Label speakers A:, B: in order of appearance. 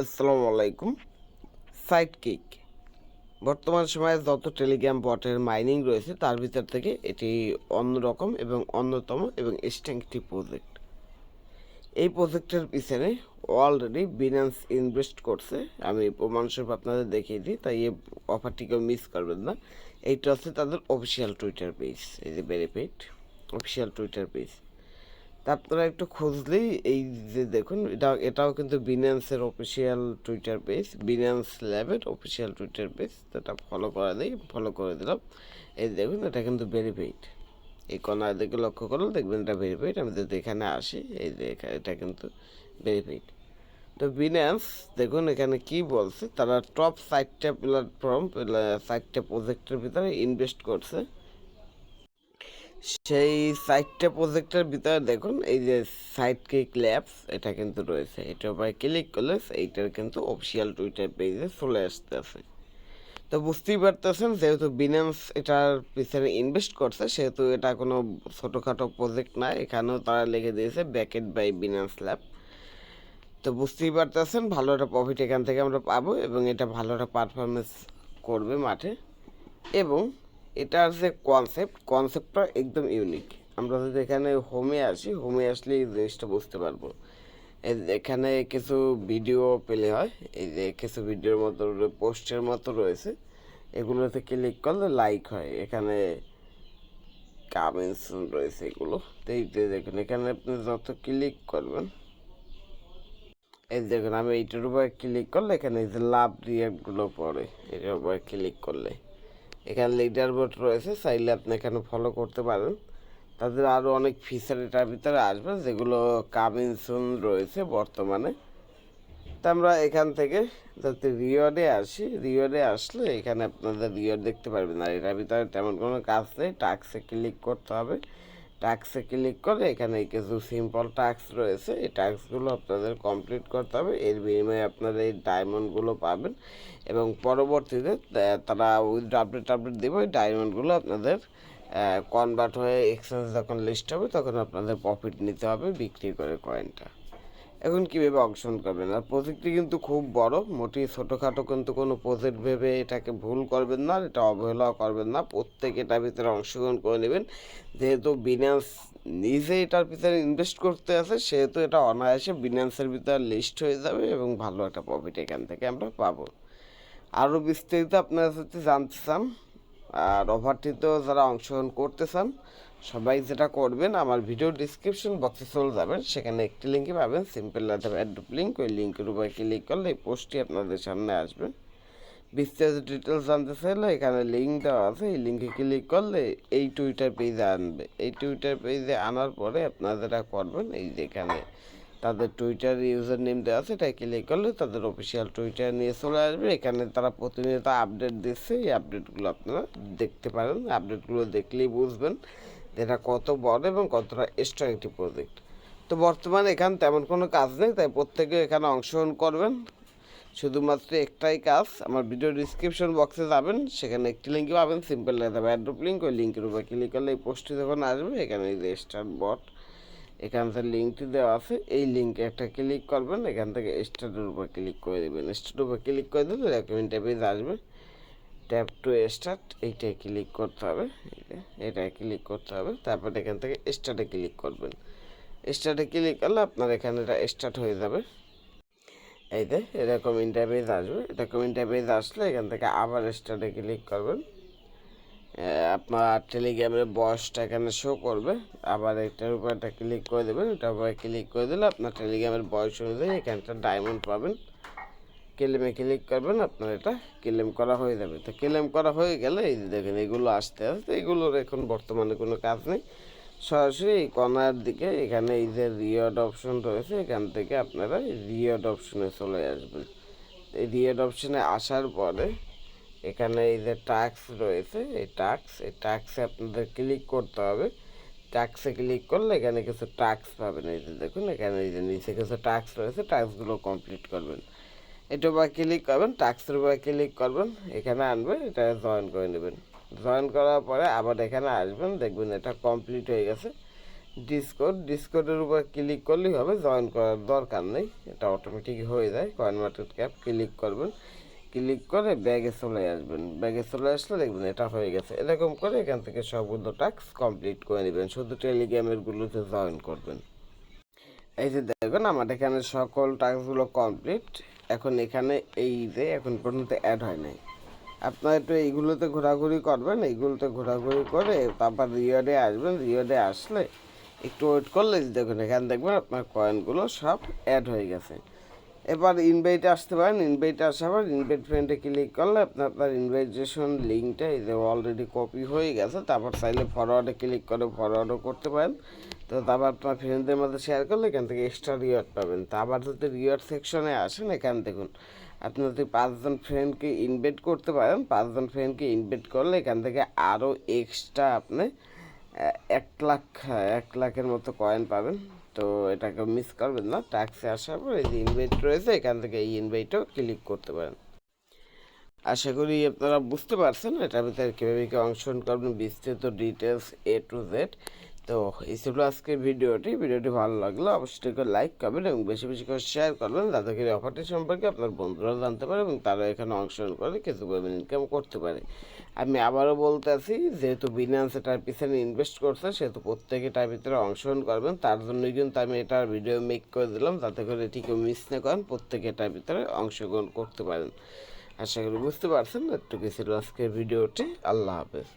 A: আসসালামু আলাইকুম। Side kick বর্তমান সময়ে যত টেলিগ্রাম বটের মাইনিং রয়েছে, তার ভিতর থেকে এটি অন্যরকম এবং অন্যতম এবং একটি প্রজেক্ট এই প্রজেক্টের পিছনে অলরেডি বিনান্স ইনভেস্ট করছে। আমি প্রমাণস্বরূপ আপনাদের দেখিয়ে দিই, তাই এই অফারটিকেও মিস করবেন না। এইটা হচ্ছে তাদের অফিসিয়াল টুইটার পেজ এই যে ভেরিফাইড অফিসিয়াল টুইটার পেজ তা আপনারা একটু খুঁজলেই এই যে দেখুন, এটা, এটাও কিন্তু বিনান্সের অফিসিয়াল টুইটার পেজ বিনান্স ল্যাবের অফিসিয়াল টুইটার পেজ তো এটা ফলো করা দিই ফলো করে দিলাম। এই দেখুন, এটা কিন্তু ভেরিফাইড এই কণার দিকে লক্ষ্য করলে দেখবেন এটা ভেরিফাইড আমি যদি এখানে আসি, এই যে এটা কিন্তু ভেরিফাইড তো বিনান্স দেখুন এখানে কি বলছে, তারা টপ সাইটটা প্ল্যাটফর্ম সাইটটা প্রজেক্টের ভিতরে ইনভেস্ট করছে। সেই সাইটটা প্রজেক্টের ভিতরে দেখুন, এই যে সাইট কিক ল্যাবস এটা কিন্তু রয়েছে। এটার উপরে ক্লিক করলে এইটার কিন্তু অফিসিয়াল টুইটার পেজে চলে আসতে আছে তো বুঝতেই পারতেছেন, যেহেতু বিনান্স এটার পিছনে ইনভেস্ট করছে, সেহেতু এটা কোনো ছোটোখাটো প্রজেক্ট না, এখানেও তারা লিখে দিয়েছে ব্যাকেট বাই বিনান্স ল্যাব তো বুঝতেই পারতেছেন, ভালো একটা প্রফিট এখান থেকে আমরা পাবো এবং এটা ভালো একটা পারফরমেন্স করবে মাঠে। এবং এটার যে কনসেপ্ট কনসেপ্টটা একদম ইউনিক আমরা যদি এখানে হোমে আসি হোমে আসলে এই জিনিসটা বুঝতে পারব। এখানে কিছু ভিডিও পেলে হয়, এই যে কিছু ভিডিওর মতো পোস্টের মতো রয়েছে। এগুলোতে ক্লিক করলে লাইক হয়। এখানে কামেন্টস রয়েছে এগুলো। তো এই যে দেখুন, এখানে আপনি যত ক্লিক করবেন, এই দেখুন, আমি এইটার উপরে ক্লিক করলে এখানে এই যে লাভ রিয়াক্টগুলো পড়ে, এটার উপরে ক্লিক করলে। এখানে লিডার বোর্ড রয়েছে, চাইলে আপনি এখানে ফলো করতে পারেন। তাদের আরও অনেক ফিচার এটার ভিতরে আসবে, যেগুলো কামিং সুন রয়েছে বর্তমানে। তা আমরা এখান থেকে যাতে রিওয়ার্ডে আসি রিওয়ার্ডে আসলে এখানে আপনাদের রিওয়ার্ড দেখতে পারবেন। আর এটার ভিতরে তেমন কোনো কাজ নেই টাক্সে ক্লিক করতে হবে। টাক্সে ক্লিক করে এখানে কিছু সিম্পল ট্যাক্স রয়েছে। এই ট্যাক্সগুলো আপনাদের কমপ্লিট করতে হবে। এর বিনিময়ে আপনারা এই ডায়মন্ডগুলো পাবেন এবং পরবর্তীতে তারা উইথ আপডেট আপডেট দেবে। ওই ডায়মন্ডগুলো আপনাদের কনভার্ট হয়ে এক্সচেঞ্জ যখন লিস্ট হবে, তখন আপনাদের প্রফিট নিতে হবে বিক্রি করে কয়েনটা এখন কীভাবে অংশগ্রহণ করবেন? আর প্রজেক্টটি কিন্তু খুব বড়, মোটেই ছোটোখাটো কিন্তু কোনো প্রজেক্ট ভেবে এটাকে ভুল করবেন না এটা অবহেলাও করবেন না। প্রত্যেক এটার ভিতরে অংশগ্রহণ করে নেবেন। যেহেতু বিনান্স নিজে এটার ভিতরে ইনভেস্ট করতে আছে, সেহেতু এটা অনায়াসে বিনান্সের ভিতরে লিস্ট হয়ে যাবে এবং ভালো একটা প্রফিট এখান থেকে আমরা পাবো। আরও বিস্তারিত আপনারা যদি জানতে চান, আর অফারটিতেও যারা অংশগ্রহণ করতে চান সবাই যেটা করবেন, আমার ভিডিও ডিসক্রিপশন বক্সে চলে যাবেন। সেখানে একটি লিঙ্কে পাবেন সিম্পল লেটার অ্যাড্রপ লিঙ্ক ওই লিঙ্কের উপরে ক্লিক করলে এই পোস্টটি আপনাদের সামনে আসবে। বিস্তারিত ডিটেলস জানতে চাইলে এখানে লিঙ্ক দেওয়া আছে, এই লিঙ্কে ক্লিক করলে এই টুইটার পেজে আনবে। এই টুইটার পেজে আনার পরে আপনারা যেটা করবেন, এই যেখানে তাদের টুইটার ইউজার নেম দেওয়া আছে এটা ক্লিক করলে তাদের অফিসিয়াল টুইটার নিয়ে চলে আসবে। এখানে তারা প্রতিনিয়ত আপডেট দিচ্ছে, এই আপডেটগুলো আপনারা দেখতে পারেন। আপডেটগুলো দেখলেই বুঝবেন এটা কত বড় এবং কতটা স্ট্রং একটি প্রজেক্ট তো বর্তমানে এখানে তেমন কোনো কাজ নেই, তাই প্রত্যেকে এখানে অংশগ্রহণ করবেন। শুধুমাত্র একটাই কাজ, আমার ভিডিও ডিসক্রিপশন বক্সে যাবেন, সেখানে একটি লিঙ্কে পাবেন সিম্পল লেখা অ্যাড্রপ লিঙ্ক ওই লিঙ্কের উপর ক্লিক করলে এই পোস্টটি যখন আসবে, এখানে স্টার্ট বট এখান থেকে লিঙ্কটি দেওয়া আছে, এই লিঙ্কে একটা ক্লিক করবেন, এখান থেকে স্টার্টের উপর ক্লিক করে দেবেন। স্টার্টের উপর ক্লিক করে দিলে রেকমেন্ড পেজ আসবে ট্যাপ টু স্টার্ট এইটায় ক্লিক করতে হবে যে, ক্লিক করতে হবে তারপর এখান থেকে স্টার্টে ক্লিক করবেন। স্টার্টে ক্লিক করলে আপনার এখানে এটা স্টার্ট হয়ে যাবে। এই যে এরকম ইন্টারভিউজ আসবে এরকম ইন্টারভিউজ আসলে এখান থেকে আবার স্টার্টে ক্লিক করবেন। আপনার টেলিগ্রামের বয়সটা এখানে শো করবে আবার এটার উপর একটা ক্লিক করে দেবেন এটার উপরে ক্লিক করে দিলে আপনার টেলিগ্রামের বয়স অনুযায়ী এখানটা ডায়মন্ড পাবেন। ক্লেমে ক্লিক করবেন, আপনার এটা ক্লেম করা হয়ে যাবে। তো ক্লেম করা হয়ে গেলে এই দেখেন, এগুলো আসতে আসতে এগুলোর এখন বর্তমানে কোনো কাজ নেই। সরাসরি এই কর্নার দিকে এখানে এই যে রিওয়ার্ড অপশন রয়েছে, এখান থেকে আপনারা রিওয়ার্ড অপশনে চলে আসবেন। এই রিওয়ার্ড অপশনে আসার পরে এখানে এই যে টাস্ক রয়েছে, এই টাস্ক এই টাস্কে আপনাদের ক্লিক করতে হবে। টাস্কে ক্লিক করলে এখানে কিছু টাস্ক পাবেন। এই যে দেখুন, এখানে এই যে নিচে কিছু টাস্ক রয়েছে টাস্কগুলো কমপ্লিট করবেন। এটা উপর ক্লিক করবেন টাস্কের উপরে ক্লিক করবেন, এখানে আনবেন এটা জয়েন করে নেবেন। জয়েন করার পরে আবার এখানে আসবেন, দেখবেন এটা কমপ্লিট হয়ে গেছে। ডিসকোড ডিসকোডের উপর ক্লিক করলেই হবে জয়েন করার দরকার নেই, এটা অটোমেটিক হয়ে যায় কয়েন মার্কেট ক্যাপ ক্লিক করবেন। ক্লিক করে ব্যাগে চলে আসবেন ব্যাগে চলে আসলে দেখবেন এটা হয়ে গেছে। এরকম করে এখান থেকে সবগুলো টাস্ক কমপ্লিট করে নেবেন, শুধু টেলিগ্রামেরগুলোতে জয়েন করবেন। এই যে দেখবেন, আমার এখানে সকল টাস্কগুলো কমপ্লিট এখন এখানে এই যে এখন পর্যন্ত অ্যাড হয় নাই। আপনারা একটু এইগুলোতে ঘোরাঘুরি করবেন, এইগুলোতে ঘোরাঘুরি করে তারপর রিওয়ার্ডে আসবেন। রিওয়ার্ডে আসলে একটু ওয়েট করলে দেখুন, এখানে দেখবেন আপনার কয়েনগুলো সব অ্যাড হয়ে গেছে। এবার ইনভাইটে আসতে পারেন ইনভাইটে আসার পর ইনভাইট ফ্রেন্ডে ক্লিক করলে আপনার আপনার ইনভাইটেশন লিঙ্কটা এই যে অলরেডি কপি হয়ে গেছে, তারপর চাইলে ফরওয়ার্ডে ক্লিক করে ফরওয়ার্ডও করতে পারেন। তো তারপর আপনার ফ্রেন্ডদের মধ্যে শেয়ার করলে এখান থেকে এক্সট্রা রিওয়ার্ড পাবেন। তা আবার যদি রিওয়ার্ড সেকশনে আসেন, এখান দেখুন, আপনি যদি পাঁচজন ফ্রেন্ডকে ইনভাইট করতে পারেন, পাঁচজন ফ্রেন্ডকে ইনভাইট করলে এখান থেকে আরও এক্সট্রা আপনি এক লাখ, এক লাখের মতো কয়েন পাবেন। তো এটাকে মিস করবেন না ট্যাক্সে আসার পর এই যে ইনভাইট রয়েছে, এখান থেকে এই ইনভাইটও ক্লিক করতে পারেন। আশা করি আপনারা বুঝতে পারছেন এটার ভিতরে কীভাবে কী অংশগ্রহণ করবেন বিস্তৃত ডিটেলস এ টু জেড তো এই ছিল আজকের ভিডিওটি। ভিডিওটি ভালো লাগল অবশ্যই করে লাইক করবেন এবং বেশি বেশি করে শেয়ার করবেন করে অফারটি সম্পর্কে আপনার বন্ধুরা জানতে পারে এবং তারা এখানে অংশগ্রহণ করে কিছু পরিমাণ ইনকাম করতে পারে। আমি আবারও বলতে আছি, যেহেতু বিনান্স এটার পিছনে ইনভেস্ট করছে, সেহেতু প্রত্যেকে এটার ভিতরে অংশগ্রহণ করবেন। তার জন্যই কিন্তু আমি এটার ভিডিও মেক করে দিলাম যাতে করে ঠিক মিস না করেন, প্রত্যেকে এটার ভিতরে অংশগ্রহণ করতে পারেন। আশা করি বুঝতে পারছেন। একটু কিছু আজকের ভিডিওটি। আল্লাহ হাফেজ।